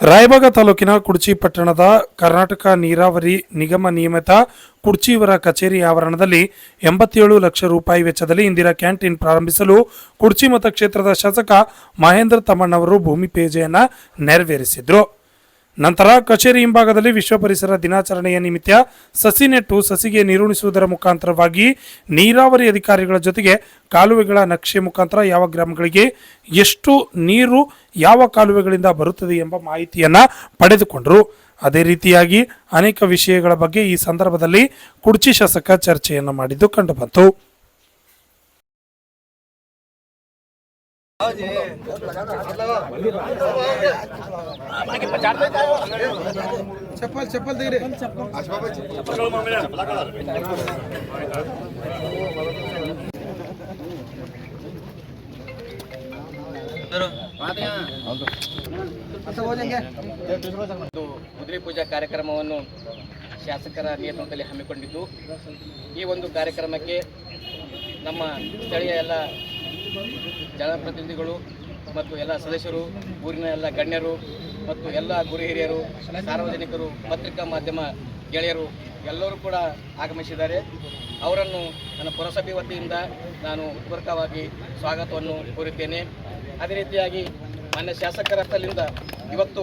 ರಾಯಬಾಗ ತಾಲೂಕಿನ ಕುಡ್ಚಿ ಪಟ್ಟಣದ ಕರ್ನಾಟಕ ನೀರಾವರಿ ನಿಗಮ ನಿಯಮಿತ ಕುಡ್ಚಿಯವರ ಕಚೇರಿ ಆವರಣದಲ್ಲಿ ಎಂಬತ್ತೇಳು ಲಕ್ಷ ರೂಪಾಯಿ ವೆಚ್ಚದಲ್ಲಿ ಇಂದಿರಾ ಕ್ಯಾಂಟೀನ್ ಪ್ರಾರಂಭಿಸಲು ಕುಡ್ಚಿ ಮತಕ್ಷೇತ್ರದ ಶಾಸಕ ಮಹೇಂದ್ರ ತಮ್ಮಣ್ಣವರು ಭೂಮಿ ಪೇಜೆಯನ್ನು ನೆರವೇರಿಸಿದ್ರು. ನಂತರ ಕಚೇರಿ ಹಿಂಭಾಗದಲ್ಲಿ ವಿಶ್ವ ಪರಿಸರ ದಿನಾಚರಣೆಯ ನಿಮಿತ್ತ ಸಸಿ ನೆಟ್ಟು ಸಸಿಗೆ ನೀರುಣಿಸುವುದರ ಮುಖಾಂತರವಾಗಿ ನೀರಾವರಿ ಅಧಿಕಾರಿಗಳ ಜೊತೆಗೆ ಕಾಲುವೆಗಳ ನಕ್ಷೆ ಮುಖಾಂತರ ಯಾವ ಗ್ರಾಮಗಳಿಗೆ ಎಷ್ಟು ನೀರು ಯಾವ ಕಾಲುವೆಗಳಿಂದ ಬರುತ್ತದೆ ಎಂಬ ಮಾಹಿತಿಯನ್ನು ಪಡೆದುಕೊಂಡರು. ಅದೇ ರೀತಿಯಾಗಿ ಅನೇಕ ವಿಷಯಗಳ ಬಗ್ಗೆ ಈ ಸಂದರ್ಭದಲ್ಲಿ ಕುಡ್ಚಿ ಶಾಸಕ ಚರ್ಚೆಯನ್ನು ಮಾಡಿದ್ದು ಕಂಡುಬಂತು. చెప్పాలి చెప్పాలి దగ్గర ಪೂಜಾ ಕಾರ್ಯಕ್ರಮವನ್ನು ಶಾಸಕರ ನೇತೃತ್ವದಲ್ಲಿ ಹಮ್ಮಿಕೊಂಡಿದ್ದು. ಈ ಒಂದು ಕಾರ್ಯಕ್ರಮಕ್ಕೆ ನಮ್ಮ ಸ್ಥಳೀಯ ಎಲ್ಲ ಜನಪ್ರತಿನಿಧಿಗಳು ಮತ್ತು ಎಲ್ಲ ಸದಸ್ಯರು ಊರಿನ ಎಲ್ಲ ಗಣ್ಯರು ಮತ್ತು ಎಲ್ಲ ಗುರು ಹಿರಿಯರು ಸಾರ್ವಜನಿಕರು ಪತ್ರಿಕಾ ಮಾಧ್ಯಮ ಗೆಳೆಯರು ಎಲ್ಲರೂ ಕೂಡ ಆಗಮಿಸಿದ್ದಾರೆ. ಅವರನ್ನು ನನ್ನ ಪುರಸಭೆ ವತಿಯಿಂದ ನಾನು ಪೂರಕವಾಗಿ ಸ್ವಾಗತವನ್ನು ಕೋರುತ್ತೇನೆ. ಅದೇ ರೀತಿಯಾಗಿ ಮಾನ್ಯ ಶಾಸಕರ ಸ್ಥಳದಿಂದ ಇವತ್ತು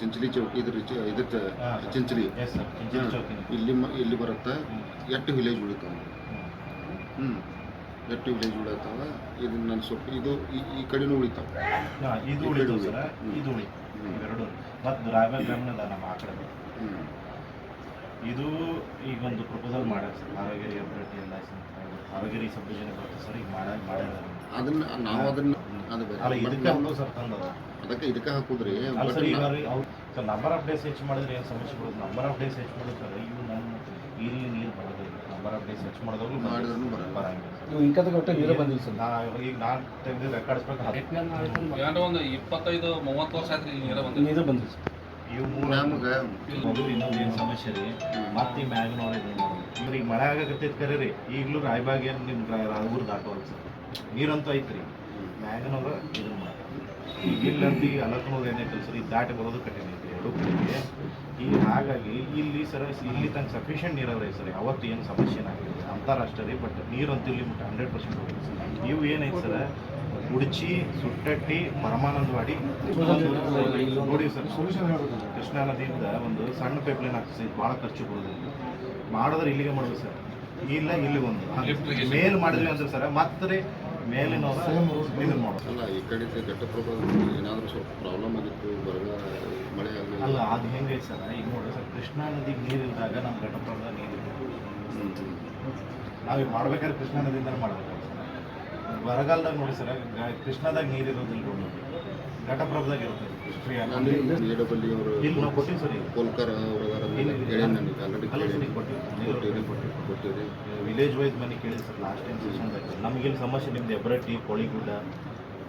ಚಿಂಚಲಿ ಚೌಕಿ ಇದ್ರ ಇದಕ್ಕೆ ಚಿಂಚಲಿ. ಇಲ್ಲಿ ಮ- ಇಲ್ಲಿ ಬರುತ್ತೆ ಎಟ್ಟು ವಿಲೇಜ್ ಉಳಿತಾವೆ ಹ್ಞೂ ಎಷ್ಟು ವಿಲೇಜ್ ಉಳಿತಾವ ಇದು ನನ್ನ ಸ್ವಲ್ಪ ಇದು ಈ- ಈ ಕಡೆನೂ ಉಳಿತಾವ. ಇದು ಉಳಿದು ಸರ. ಇದು ಉಳಿತು ಎರಡು ಇವೆರಡು ಮತ್ತು ರಾಯಬಾಗ್ ಗ್ರಾಮದ ನಮ್ಮ ಆ ಕಡೆ. ಇದು ಈಗ ಒಂದು ಪ್ರಪೋಸಲ್ ಮಾಡ್ಯಾರ ಸರ್. ಆರೋಗ್ಯ ಅಭಿವೃದ್ಧಿ ಎಲ್ಲ ಹಾವೇರಿ ಸಬ್ ಡಿವಿಷನ್ ಬರ್ತದೆ ಸರ್. ಈಗ ಮಾಡ ಮಾಡ್ಯಾರ ಅದನ್ನ ನಾವು ಅದನ್ನ ಅದು ಬೇರೆ. ಅದಕ್ಕೆ ಇದಕ್ಕೆ ಹಾಕುದ್ರಿ. ಸರ್ ನಂಬರ್ ಆಫ್ ಡೇಸ್ ಹೆಚ್ಚು ಮಾಡಿದ್ರೆ ಏನು ಸಮಸ್ಯೆ ಬರೋದು ನಂಬರ್ ಆಫ್ ಡೇಸ್ ಹೆಚ್ಚು ಮಾಡಿದ್ರೆ ಸರ್ ಇವು ನಮ್ಮ ಇಲ್ಲಿ ನೀರು ಬರೋದಿಲ್ಲ ನಂಬರ್ ಆಫ್ ಡೇಸ್ ಹೆಚ್ಚು ಮಾಡಿದ್ರು. ಬರಂಗಿಲ್ಲ ಸರ್. ನಾ ಈಗ ನಾನು ತೆಗೆದು ರೆಕಾರ್ಡ್ಸ್ ಯಾರೋ ಒಂದು ಇಪ್ಪತ್ತೈದು ಮೂವತ್ತು ವರ್ಷ ಆಯ್ತು ನೀರು ಬಂದಿಲ್ಲ ನೀರು ಬಂದಿಲ್ಲ ಸರ್. ಇವು ಮೂರು ನಮ್ಗೆ ಮೊದಲು ಇನ್ನೊಂದು ಏನು ಸಮಸ್ಯೆ ರೀ? ಮತ್ತೆ ಈ ಮ್ಯಾಗ್ನವ್ರು ಮಾಡೋದು ಇವ್ರು ಈಗ ಮಳೆ ಆಗಕತ್ತೈತೆ ಕರೆ ರೀ. ಈಗಲೂ ರಾಯಬಾಗ್ ಏನು ನಿಮ್ಗೆ ರಾಯಬೂರು ದಾಟೋದು ಸರ್. ನೀರಂತೂ ಐತ್ರಿ. ಮ್ಯಾಗ್ನವ್ರು ಇದನ್ನ ಮಾಡ್ತಾರೆ. ಈಗ ಇಲ್ಲಂತ ಅಲಕ್ನೂರು ಏನೈತೆ ಸರ್ ಈ ದಾಟಿ ಬರೋದು ಕಠಿಣ ಐತಿ ಎರಡೂ ಕಡೆಗೆ ಈ ಹಾಗಾಗಿ ಇಲ್ಲಿ ಸರ್ ಇಲ್ಲಿ ತನಕ ಸಫಿಷಿಯಂಟ್ ನೀರಾವರಿ ಸರ್ ಯಾವತ್ತು ಏನು ಸಮಸ್ಯೆ ಏನಾಗಿಲ್ಲ. ಅಂತಾರಾಷ್ಟ್ರೀಯ ರೀ ಬಟ್ ನೀರಂತೂ ಇಲ್ಲಿ ಮುಟ್ಟ ಹಂಡ್ರೆಡ್ ಪರ್ಸೆಂಟ್ ಸರ್. ಇವು ಏನೈತೆ ಸರ್ ಉಡ್ಚಿ ಸುಟ್ಟಟ್ಟಿ ಪರಮಾನಂದವಾಡಿ ನೋಡಿ ಸರ್ ಕೃಷ್ಣಾ ನದಿಯಿಂದ ಒಂದು ಸಣ್ಣ ಪೈಪ್ಲೈನ್ ಇದು ಭಾಳ ಖರ್ಚು ಬರೋದು ಮಾಡಿದ್ರೆ ಇಲ್ಲಿಗೆ ಮಾಡೋದು ಸರ್. ಇಲ್ಲ ಇಲ್ಲಿ ಒಂದು. ಮೇಲ್ ಮಾಡಿದ್ವಿ ಅಂದ್ರೆ ಸರ್ ಮತ್ತೆ ಮೇಲಿನ ಇದನ್ನ ಮಾಡೋದು ಅಲ್ಲ ಈ ಕಡೆ ಘಟ್ಟಪ್ರಭಾ ಏನಾದರೂ ಸ್ವಲ್ಪ ಪ್ರಾಬ್ಲಮ್ ಆಗಿತ್ತು ಬರಗಾಲ ಮಳೆ ಅಲ್ಲ ಆಗಲಿಲ್ಲ ಅದು ಹೆಂಗೈತೆ ಸರ್? ಈಗ ನೋಡಿ ಸರ್ ಕೃಷ್ಣಾ ನದಿಗೆ ನೀರಿದ್ದಾಗ ನಮ್ಮ ಘಟಪ್ರಭದ ನೀರು ನಾವೀಗ ಮಾಡ್ಬೇಕಾದ್ರೆ ಕೃಷ್ಣಾ ನದಿಯಿಂದ ಮಾಡ್ಬೇಕು ಬರಗಾಲದಾಗ ನೋಡಿ ಸರ್ ಕೃಷ್ಣಾದಾಗ ನೀರು ಇರೋದಿಲ್ಲ ನೋಡಿ ಘಟಪ್ರಭದಾಗ ಇರುತ್ತೆ. ಫ್ರೀ ಆಗಿ. ನಾನು ಎ ಅವರು ಇಲ್ಲಿ ನಾವು ಕೊಟ್ಟಿವಿ ಸರ್ ಈಗ. ಕೋಲ್ಕರ್ ಅವರ ಇಲ್ಲಿ- ಹೇಳಿ ನನಗೆ ಆಲ್ರೆಡಿ ಕೇಳಿ ಕೊಟ್ಟಿವಿ. ಕೊಟ್ಟಿರಿ ಕೊಟ್ಟಿರಿ ಕೊಟ್ಟಿರಿ ವಿಲೇಜ್ ವೈಸ್ ಮನೆ ಕೇಳಿ ಸರ್ ಲಾಸ್ಟ್ ಟೈಮ್ ಸೆಷನ್ದಾಗ ಇಲ್ಲಿ ಸಮಸ್ಯೆ ನಿಮ್ದು ಎಬ್ರಟ್ಟಿ ಕೋಳಿಗುಡ್ಡ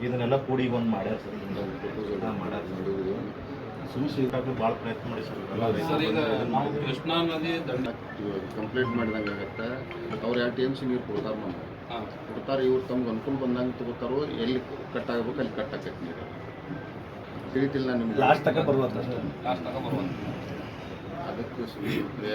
ಇದನ್ನೆಲ್ಲ ಕೂಡಿ ಒಂದು ಮಾಡ್ಯಾರ ಸರ್ ಹಾಂ ಮಾಡ್ಯಾರ ಸರ್. ಸಮಸ್ಯೆ ಇದ್ದಾಗಲೂ ಭಾಳ ಪ್ರಯತ್ನ ಮಾಡಿ ಸರ್. ಎಲ್ಲ ಸರ್ ಈಗ ನಾವು ಕೃಷ್ಣಾ ನದಿ ದಂಡ ಕಂಪ್ಲೇಂಟ್ ಮಾಡಿದಂಗೆ ಆಗತ್ತೆ. ಅವ್ರು ಯಾವ ಟಿ ಎಂ ಸಿ ನೀರು ಕೊಡ್ತಾರೆ ನಮ್ಗೆ ಕೊಡ್ತಾರೆ ಇವ್ರು ತಮ್ಗೆ ಅನುಕೂಲ ಬಂದಂಗೆ ತಗೋತಾರೋ ಎಲ್ಲಿ ಕಟ್ ಆಗಬೇಕು ಅಲ್ಲಿ ಕಟ್ ಆಕೈತೆ ನೀರು. ತಿಳಿತಿಲ್ಲ ನಿಮ್ಗೆ. ಲಾಸ್ಟ್ ತಕ ಬರುವಂತ ಲಾಸ್ಟ್ ತನಕ ಬರುವಂತ ಅದಕ್ಕೆ ಸುಮ್ಮನೆ